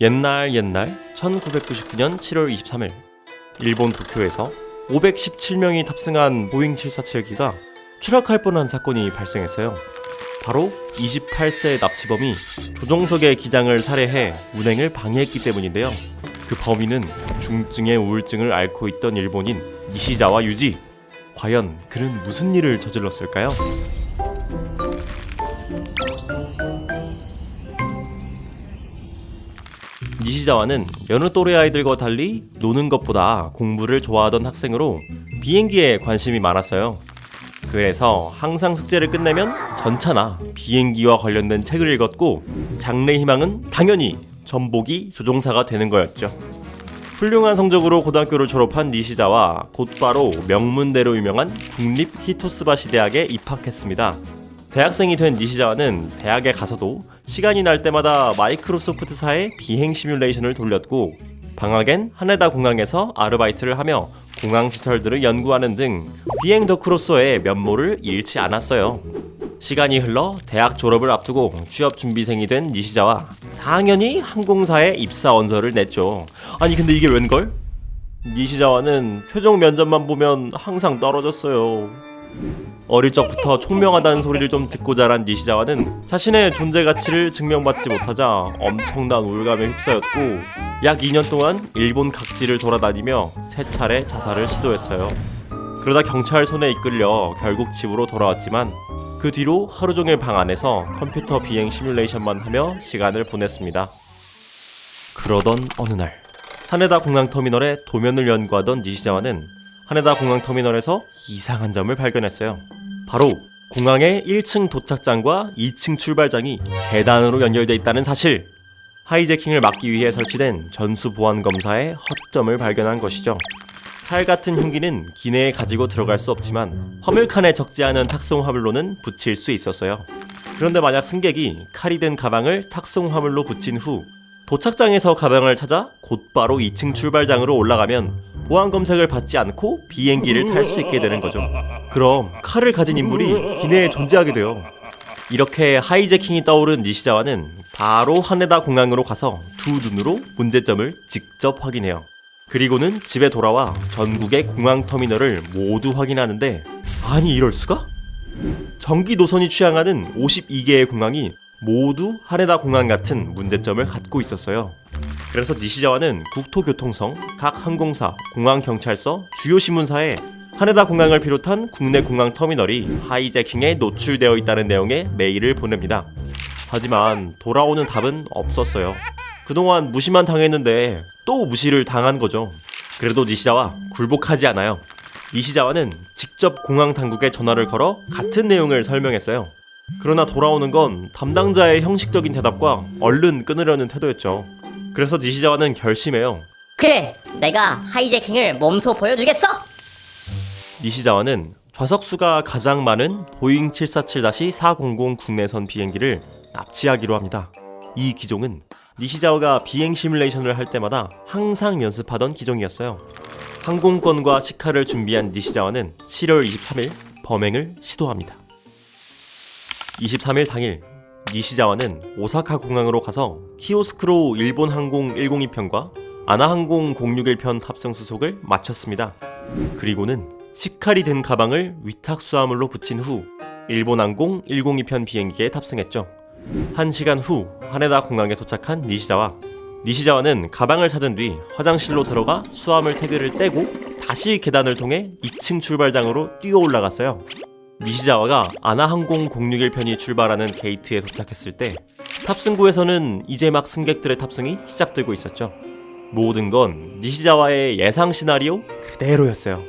옛날 옛날 1999년 7월 23일 일본 도쿄에서 517명이 탑승한 보잉 747기가 추락할 뻔한 사건이 발생했어요. 바로 28세 납치범이 조종석의 기장을 살해해 운행을 방해했기 때문인데요. 그 범인은 중증의 우울증을 앓고 있던 일본인 이시자와 유지. 과연 그는 무슨 일을 저질렀을까요? 니시자와는 여느 또래 아이들과 달리 노는 것보다 공부를 좋아하던 학생으로 비행기에 관심이 많았어요. 그래서 항상 숙제를 끝내면 전차나 비행기와 관련된 책을 읽었고 장래 희망은 당연히 전복이 조종사가 되는 거였죠. 훌륭한 성적으로 고등학교를 졸업한 니시자와 곧바로 명문대로 유명한 국립 히토스바시 대학에 입학했습니다. 대학생이 된 니시자와는 대학에 가서도 시간이 날 때마다 마이크로소프트사의 비행 시뮬레이션을 돌렸고 방학엔 하네다 공항에서 아르바이트를 하며 공항 시설들을 연구하는 등 비행 덕후로서의 면모를 잃지 않았어요. 시간이 흘러 대학 졸업을 앞두고 취업 준비생이 된 니시자와 당연히 항공사에 입사 원서를 냈죠. 아니 근데 이게 웬걸? 니시자와는 최종 면접만 보면 항상 떨어졌어요. 어릴 적부터 총명하다는 소리를 좀 듣고 자란 니시자와는 자신의 존재 가치를 증명받지 못하자 엄청난 우울감에 휩싸였고 약 2년 동안 일본 각지를 돌아다니며 세 차례 자살을 시도했어요. 그러다 경찰 손에 이끌려 결국 집으로 돌아왔지만 그 뒤로 하루 종일 방 안에서 컴퓨터 비행 시뮬레이션만 하며 시간을 보냈습니다. 그러던 어느 날 하네다 공항 터미널의 도면을 연구하던 니시자와는 하네다 공항 터미널에서 이상한 점을 발견했어요. 바로 공항의 1층 도착장과 2층 출발장이 계단으로 연결돼 있다는 사실. 하이제킹을 막기 위해 설치된 전수 보안 검사의 허점을 발견한 것이죠. 칼 같은 흉기는 기내에 가지고 들어갈 수 없지만 화물칸에 적지 않은 탁송 화물로는 붙일 수 있었어요. 그런데 만약 승객이 칼이 든 가방을 탁송 화물로 붙인 후 도착장에서 가방을 찾아 곧바로 2층 출발장으로 올라가면 보안 검색을 받지 않고 비행기를 탈 수 있게 되는 거죠. 그럼 칼을 가진 인물이 기내에 존재하게 돼요. 이렇게 하이제킹이 떠오른 니시자와는 바로 하네다 공항으로 가서 두 눈으로 문제점을 직접 확인해요. 그리고는 집에 돌아와 전국의 공항 터미널을 모두 확인하는데 아니 이럴 수가? 전기 노선이 취향하는 52개의 공항이 모두 하네다 공항 같은 문제점을 갖고 있었어요. 그래서 니시자와는 국토교통성, 각 항공사, 공항경찰서, 주요 신문사에 하네다 공항을 비롯한 국내 공항 터미널이 하이제킹에 노출되어 있다는 내용의 메일을 보냅니다. 하지만 돌아오는 답은 없었어요. 그동안 무시만 당했는데 또 무시를 당한 거죠. 그래도 니시자와 굴복하지 않아요. 니시자와는 직접 공항 당국에 전화를 걸어 같은 내용을 설명했어요. 그러나 돌아오는 건 담당자의 형식적인 대답과 얼른 끊으려는 태도였죠. 그래서 니시자와는 결심해요. 그래, 내가 하이제킹을 몸소 보여주겠어. 니시자와는 좌석수가 가장 많은 보잉 747-400 국내선 비행기를 납치하기로 합니다. 이 기종은 니시자와가 비행 시뮬레이션을 할 때마다 항상 연습하던 기종이었어요. 항공권과 식칼을 준비한 니시자와는 7월 23일 범행을 시도합니다. 23일 당일 니시자와는 오사카 공항으로 가서 키오스크로 일본 항공 102편과 아나항공 061편 탑승 수속을 마쳤습니다. 그리고는 식칼이 든 가방을 위탁 수화물로 붙인 후 일본 항공 102편 비행기에 탑승했죠. 한 시간 후 하네다 공항에 도착한 니시자와 니시자와는 가방을 찾은 뒤 화장실로 들어가 수화물 태그를 떼고 다시 계단을 통해 2층 출발장으로 뛰어 올라갔어요. 니시자와가 아나항공 061 편이 출발하는 게이트에 도착했을 때 탑승구에서는 이제 막 승객들의 탑승이 시작되고 있었죠. 모든 건 니시자와의 예상 시나리오 그대로였어요.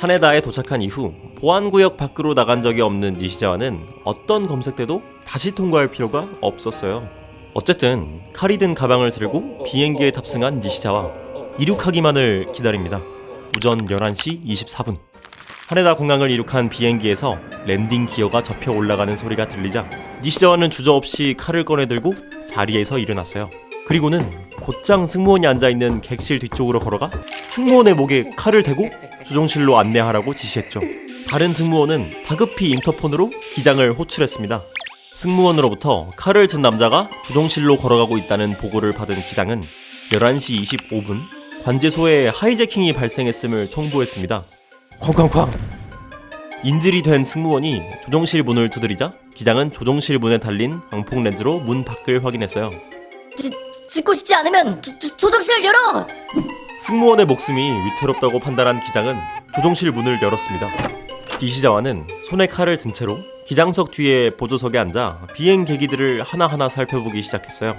하네다에 도착한 이후 보안구역 밖으로 나간 적이 없는 니시자와는 어떤 검색대도 다시 통과할 필요가 없었어요. 어쨌든 칼이 든 가방을 들고 비행기에 탑승한 니시자와 이륙하기만을 기다립니다. 오전 11시 24분. 하네다 공항을 이륙한 비행기에서 랜딩 기어가 접혀 올라가는 소리가 들리자 니시자와는 주저없이 칼을 꺼내 들고 자리에서 일어났어요. 그리고는 곧장 승무원이 앉아 있는 객실 뒤쪽으로 걸어가 승무원의 목에 칼을 대고 조종실로 안내하라고 지시했죠. 다른 승무원은 다급히 인터폰으로 기장을 호출했습니다. 승무원으로부터 칼을 든 남자가 조종실로 걸어가고 있다는 보고를 받은 기장은 11시 25분 관제소에 하이제킹이 발생했음을 통보했습니다. 쾅쾅쾅! 인질이 된 승무원이 조종실 문을 두드리자 기장은 조종실 문에 달린 광폭 렌즈로 문 밖을 확인했어요. 죽, 죽고 싶지 않으면 조, 조, 조종실을 열어! 승무원의 목숨이 위태롭다고 판단한 기장은 조종실 문을 열었습니다. 이시자와는 손에 칼을 든 채로 기장석 뒤에 보조석에 앉아 비행 계기들을 하나하나 살펴보기 시작했어요.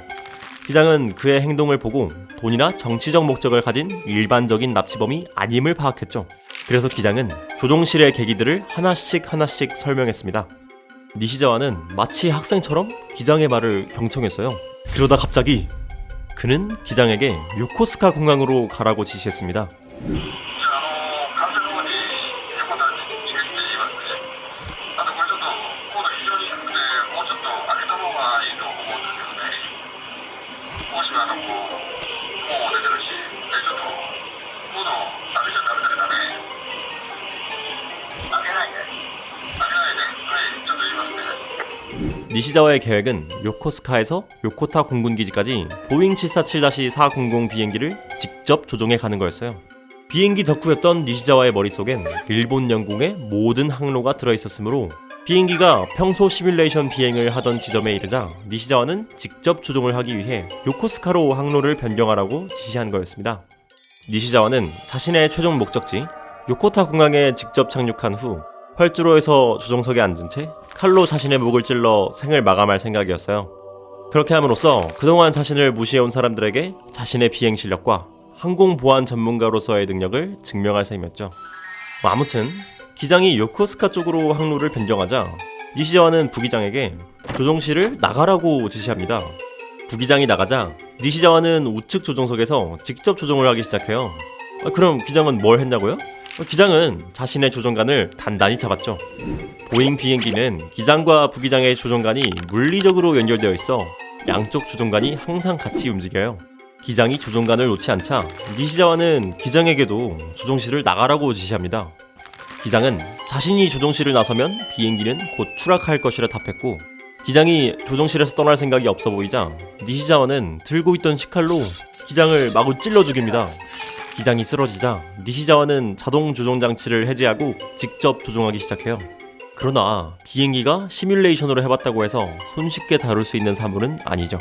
기장은 그의 행동을 보고 돈이나 정치적 목적을 가진 일반적인 납치범이 아님을 파악했죠. 그래서 기장은 조종실의 계기들을 하나씩 하나씩 설명했습니다. 니시자와는 마치 학생처럼 기장의 말을 경청했어요. 그러다 갑자기 그는 기장에게 요코스카 공항으로 가라고 지시했습니다. 니시자와의 계획은 요코스카에서 요코타 공군기지까지 보잉 747-400 비행기를 직접 조종해 가는 거였어요. 비행기 덕후였던 니시자와의 머릿속엔 일본 영공의 모든 항로가 들어있었으므로 비행기가 평소 시뮬레이션 비행을 하던 지점에 이르자 니시자와는 직접 조종을 하기 위해 요코스카로 항로를 변경하라고 지시한 거였습니다. 니시자와는 자신의 최종 목적지 요코타 공항에 직접 착륙한 후 활주로에서 조종석에 앉은 채 칼로 자신의 목을 찔러 생을 마감할 생각이었어요. 그렇게 함으로써 그동안 자신을 무시해온 사람들에게 자신의 비행 실력과 항공 보안 전문가로서의 능력을 증명할 셈이었죠. 뭐 아무튼 기장이 요코스카 쪽으로 항로를 변경하자 니시자와는 부기장에게 조종실을 나가라고 지시합니다. 부기장이 나가자 니시자와는 우측 조종석에서 직접 조종을 하기 시작해요. 아, 그럼 기장은 뭘 했냐고요? 어, 기장은 자신의 조종관을 단단히 잡았죠. 보잉 비행기는 기장과 부기장의 조종관이 물리적으로 연결되어 있어 양쪽 조종관이 항상 같이 움직여요. 기장이 조종관을 놓지 않자 니시자와는 기장에게도 조종실을 나가라고 지시합니다. 기장은 자신이 조종실을 나서면 비행기는 곧 추락할 것이라 답했고 기장이 조종실에서 떠날 생각이 없어 보이자 니시자와는 들고 있던 식칼로 기장을 마구 찔러 죽입니다. 기장이 쓰러지자 니시자와는 자동 조종 장치를 해제하고 직접 조종하기 시작해요. 그러나 비행기가 시뮬레이션으로 해봤다고 해서 손쉽게 다룰 수 있는 사물은 아니죠.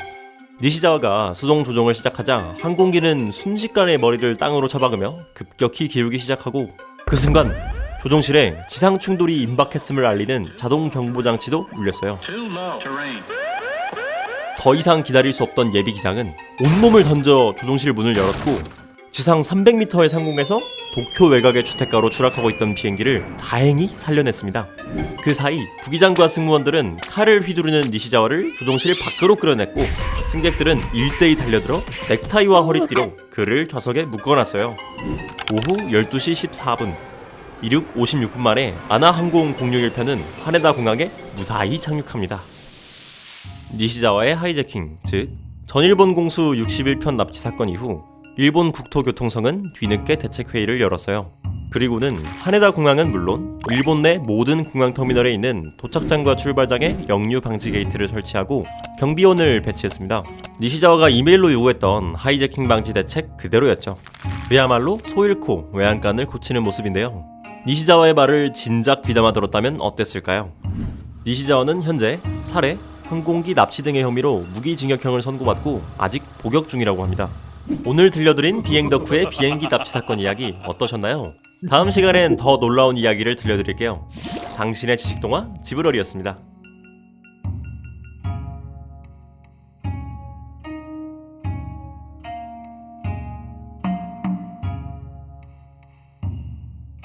니시자와가 수동 조종을 시작하자 항공기는 순식간에 머리를 땅으로 쳐박으며 급격히 기울기 시작하고 그 순간 조종실에 지상 충돌이 임박했음을 알리는 자동 경보 장치도 울렸어요. 더 이상 기다릴 수 없던 예비 기장은 온몸을 던져 조종실 문을 열었고 지상 300m의 상공에서 도쿄 외곽의 주택가로 추락하고 있던 비행기를 다행히 살려냈습니다. 그 사이 부기장과 승무원들은 칼을 휘두르는 니시자와를 조종실 밖으로 끌어냈고 승객들은 일제히 달려들어 넥타이와 허리띠로 그를 좌석에 묶어놨어요. 오후 12시 14분 이륙 56분 만에 아나항공 061편은 하네다 공항에 무사히 착륙합니다. 니시자와의 하이제킹, 즉 전일본 공수 61편 납치 사건 이후 일본 국토교통성은 뒤늦게 대책회의를 열었어요. 그리고는 하네다 공항은 물론 일본 내 모든 공항 터미널에 있는 도착장과 출발장에 역류 방지 게이트를 설치하고 경비원을 배치했습니다. 니시자와가 이메일로 요구했던 하이제킹 방지 대책 그대로였죠. 그야말로 소 잃고 외양간을 고치는 모습인데요. 니시자와의 말을 진작 귀담아 들었다면 어땠을까요? 니시자와는 현재 살해, 항공기 납치 등의 혐의로 무기징역형을 선고받고 아직 복역 중이라고 합니다. 오늘 들려드린 비행 덕후의 비행기 납치 사건 이야기 어떠셨나요? 다음 시간엔 더 놀라운 이야기를 들려드릴게요. 당신의 지식 동화 지브러리였습니다.